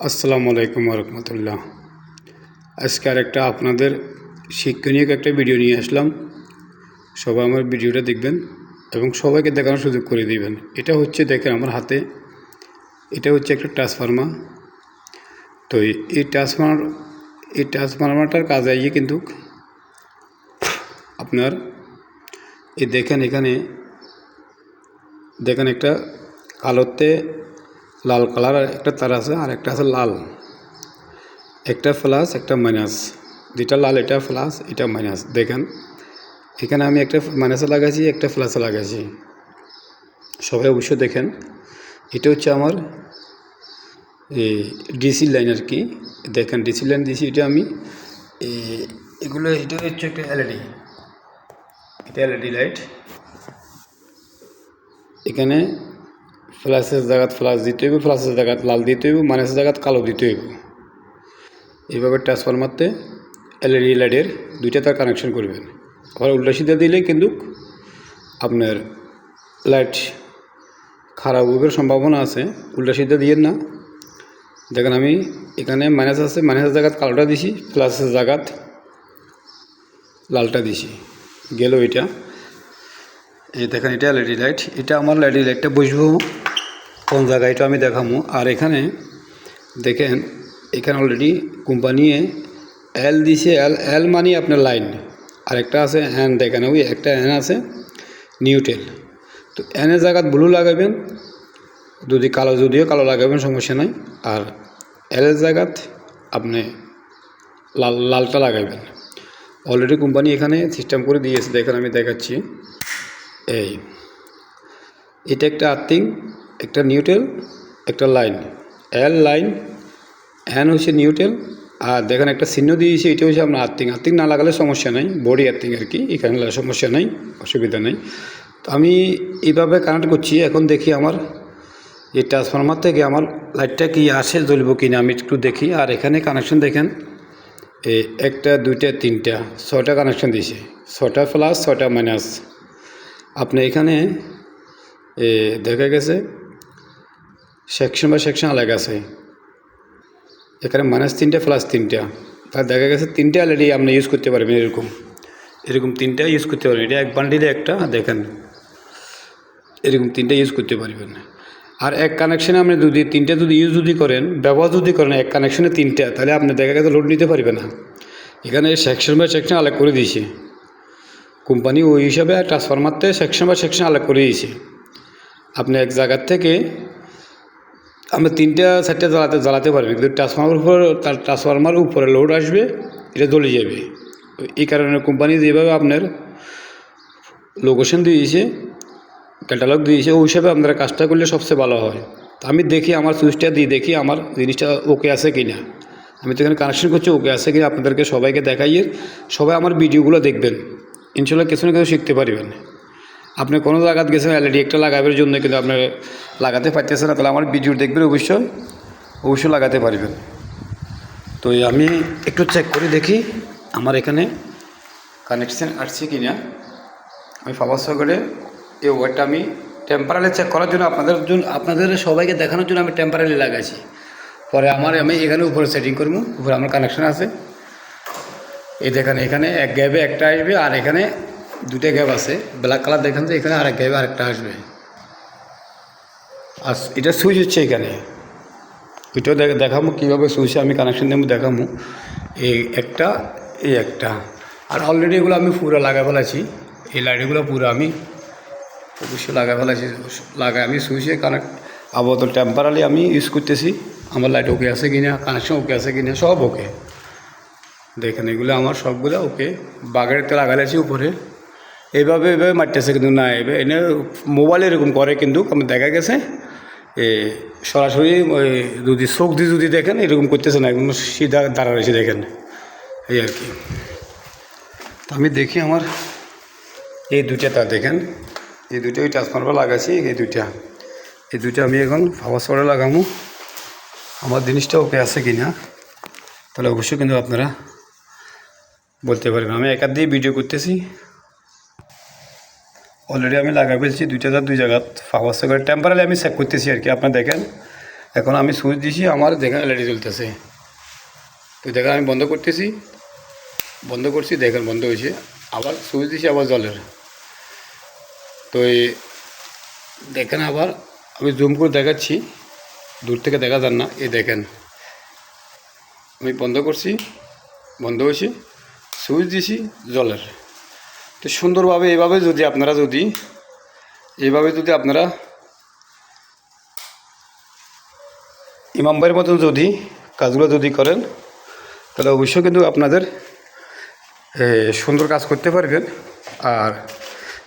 আসসালামু আলাইকুম রহমতুল্লাহ। আজকে আর একটা আপনাদের শিক্ষণীয় একটা ভিডিও নিয়ে আসলাম। সবাই আমার ভিডিওটা দেখবেন এবং সবাইকে দেখানোর সুযোগ করে দিবেন। এটা হচ্ছে দেখেন আমার হাতে, এটা হচ্ছে একটা ট্রান্সফার্মার তো এই- এই ট্রান্সফার্মার এই ট্রান্সফার্মারটার কাজে আইয়ে কিন্তু আপনার এই দেখেন এখানে, দেখেন একটা কালোতে লাল কালার একটা তার আছে, আর একটা আছে লাল। একটা প্লাস একটা মাইনাস যেটা লাল, এটা প্লাস এটা মাইনাস দেখেন, এখানে আমি একটা মাইনাসে লাগাইছি, একটা প্লাসে লাগাইছি। সবাই অবশ্যই দেখেন, এটা হচ্ছে আমার এই ডিসি লাইন আর কি। দেখেন ডিসি লাইন দিয়েছি এটা আমি এগুলো, এটা হচ্ছে একটা এলইডি এটা এলইডি লাইট এখানে ফ্ল্যাশের জায়গাত ফ্ল্যাশ দিতে হইব ফ্ল্যাশের জায়গাত লাল দিতে হইব মাইনাসের জায়গাত কালো দিতে হইব। এইভাবে ট্রান্সফরমারতে এলইডি লাইটের দুইটা তার কানেকশন করবেন। আবার উল্টা সিদ্ধা দিলে কিন্তু আপনার লাইট খারাপ হবার সম্ভাবনা আছে। উল্টা সিদ্ধা দিয়েন না। দেখেন আমি এখানে মাইনাস আছে মাইনাসের জায়গাত কালোটা দিছি প্লাসের জায়গাত লালটা দিছি। গেল এটা। এই দেখেন এটা এলইডি লাইট এটা আমার এলইডি লাইটটা বসবো। কোন জায়গায় এটা আমি দেখাবো আর এখানে দেখেন, এখানে অলরেডি কোম্পানি এল দিছে এল এল মানে আপনার লাইন আর একটা আছে এন দেখেন, ওই একটা এন আছে নিউটেল তো এনের জায়গাত ব্লু লাগাবেন, যদি কালো, যদিও কালো লাগাবেন, সমস্যা নাই। আর এলের জায়গাত আপনি লাল, লালটা লাগাবেন। অলরেডি কোম্পানি এখানে সিস্টেম করে দিয়েছে, দেখেন, আমি দেখাচ্ছি। এই, এটা একটা আর্থিং একটা নিউট্রেল একটা লাইন। এল লাইন এন হচ্ছে নিউট্রেল আর দেখেন একটা চিহ্ন দিয়েছি, এটা হচ্ছে আপনার আর্থিং। আর্থিং না লাগালে সমস্যা নাই বডি আর্থিং আর কি, এখানে সমস্যা নাই, অসুবিধা নেই। তো আমি এইভাবে কানেক্ট করছি, এখন দেখি আমার এই ট্রান্সফরমার থেকে আমার লাইটটা কি আসে, জ্বলব কি না আমি একটু দেখি। আর এখানে কানেকশন দেখেন, এই একটা, দুইটা, তিনটা, ছয়টা কানেকশন দিয়েছে। ছয়টা প্লাস ছয়টা মাইনাস আপনি এখানে দেখা গেছে সেকশন বা সেকশন আলাদা আছে। এখানে মাইনাস তিনটা প্লাস তিনটা। তার দেখা গেছে তিনটে অলরেডি আপনি ইউজ করতে পারবেন এরকম। এরকম তিনটা ইউজ করতে পারবেন এটা এক বান্ডিলে একটা, দেখেন। এরকম তিনটা ইউজ করতে পারবেন। আর এক কানেকশানে আপনি যদি তিনটা যদি ইউজ যদি করেন, ব্যবহার যদি করেন এক কানেকশানে তিনটা, তাহলে আপনি দেখা গেছে লোড নিতে পারবে না। এখানে সেকশন বাই সেকশন আলাদা করে দিয়েছে। কোম্পানি ওই হিসাবে ট্রান্সফরমারতে সেকশন বা সেকশন আলাদা করে দিয়েছে। আপনি এক জায়গার থেকে আমরা তিনটা, চারটা জ্বালাতে জ্বালাতে পারবে। কিন্তু ট্রান্সফরমার উপর, তার ট্রান্সফরমার উপরে লোড আসবে, এটা জ্বলে যাবে। এই কারণে কোম্পানি যেভাবে আপনার লোকেশন দিয়েছে ক্যাটালগ দিয়েছে, ওই হিসাবে আপনারা কাজটা করলে সবচেয়ে ভালো হয়। তা আমি দেখি, আমার সুইচটা দিয়ে দেখি, আমার জিনিসটা ওকে আছে কি না আমি তো এখানে কানেকশন করছি ওকে আছে কি না আপনাদেরকে সবাইকে দেখাইয়ে সবাই আমার ভিডিওগুলো দেখবেন। ইনশাল্লাহ কিছু না কিছু শিখতে পারবেন। আপনি কোনো জায়গাতে গেছেন এলইডি একটা লাগাবার জন্য কিন্তু আপনার লাগাতে পারতেছেন না, তাহলে আমার ভিডিও দেখবেন অবশ্যই অবশ্যই লাগাতে পারবেন। তো আমি একটু চেক করে দেখি আমার এখানে কানেকশান আসছে কি না আমি পাওয়ার সহকারে এই ওয়ারটা আমি টেম্পারালি চেক করার জন্য আপনাদের জন্য, আপনাদের সবাইকে দেখানোর জন্য আমি টেম্পারালি লাগাইছি। পরে আমার আমি এখানে উপরে সেটিং করব, উপরে আমার কানেকশান আছে। এই দেখেন এখানে এক গ্যাপে একটা আসবে, আর এখানে দুটো গ্যাপ আছে ব্ল্যাক কালার দেখেন যে এখানে আরেক গ্যাপে আরেকটা আসবে। আর এটা সুইচ হচ্ছে এখানে। ওইটাও দেখ দেখাবো কীভাবে সুইচে আমি কানেকশন দেবো দেখাবো। এই একটা এই একটা। আর অলরেডি এগুলো আমি পুরো লাগাই ফেলাছি। এই লাইটগুলো পুরো আমি অবশ্যই লাগাই ফেলাছি। লাগাই আমি সুইচে কানেক্ট আপাতত টেম্পারালি আমি ইউজ করতেছি। আমার লাইট ওকে আছে কি না কানেকশন ওকে আছে কি না সব ওকে দেখেন এগুলো আমার সবগুলো ওকে বাগাড়িতে লাগালেছি উপরে। এইভাবে এইভাবে মারতেছে কিন্তু না এনে মোবাইল এরকম করে কিন্তু আমার দেখা গেছে। এ সরাসরি ওই যদি চোখ দিয়ে যদি দেখেন, এরকম করতেছে না, একদম সিধা দাঁড়া রয়েছে, দেখেন। এই আর কি। তো আমি দেখি আমার এই দুইটা তার দেখেন। এই দুটো ওই ট্রান্সফার্মার লাগাচ্ছি এই দুইটা। এই দুইটা আমি এখন পাওয়ার সরে লাগামো। আমার জিনিসটা ওকে আছে কি না তাহলে অবশ্যই কিন্তু আপনারা বলতে পারবেন। আমি একার দিয়ে ভিডিও করতেছি। অলরেডি আমি লাগা ফেলছি, দুইটা তার দুই জায়গা পাওয়ার সহকারে টেম্পারালি আমি চেক করতেছি আর কি, আপনার দেখেন। এখন আমি সুইচ দিছি, আমার দেখেন এলইডি জ্বলতেছে। তো দেখেন আমি বন্ধ করতেছি, বন্ধ করছি, দেখেন বন্ধ হয়েছে। আবার সুইচ দিছি, আবার জলের। তো এই দেখেন আবার, আমি জুম করে দেখাচ্ছি, দূর থেকে দেখা যান না, এই দেখেন। আমি বন্ধ করছি, বন্ধ হয়েছে সুইচ দিছি, জলের। তো সুন্দরভাবে এভাবে যদি আপনারা যদি, এভাবে যদি আপনারা ইমাম ভাইয়ের মতন যদি কাজগুলো যদি করেন, তাহলে অবশ্যই কিন্তু আপনাদের সুন্দর কাজ করতে পারবেন। আর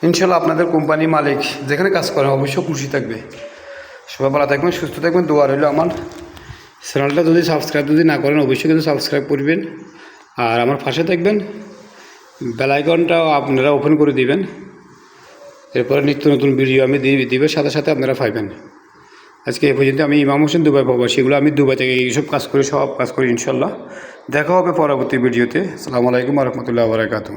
ইনশাল্লাহ আপনাদের কোম্পানি মালিক যেখানে কাজ করেন অবশ্যই খুশি থাকবে। সবাই ভালো থাকবেন, সুস্থ থাকবেন। দোয়ার হইল আমার। চ্যানেলটা যদি সাবস্ক্রাইব যদি না করেন, অবশ্যই কিন্তু সাবস্ক্রাইব করবেন। আর আমার পাশে থাকবেন। বেলাইকনটাও আপনারা ওপেন করে দিবেন। এরপরে নিত্য নতুন ভিডিও আমি দিবে, সাথে সাথে আপনারা পাইবেন। আজকে এ পর্যন্ত আমি ইমাম হোসেন দুবাই প্রবাসী সেগুলো আমি দুবাই থেকে এইসব কাজ করি, সব কাজ করি ইনশাল্লাহ দেখা হবে পরবর্তী ভিডিওতে আসসালামু আলাইকুম রহমতুল্লাহ বারাকাতু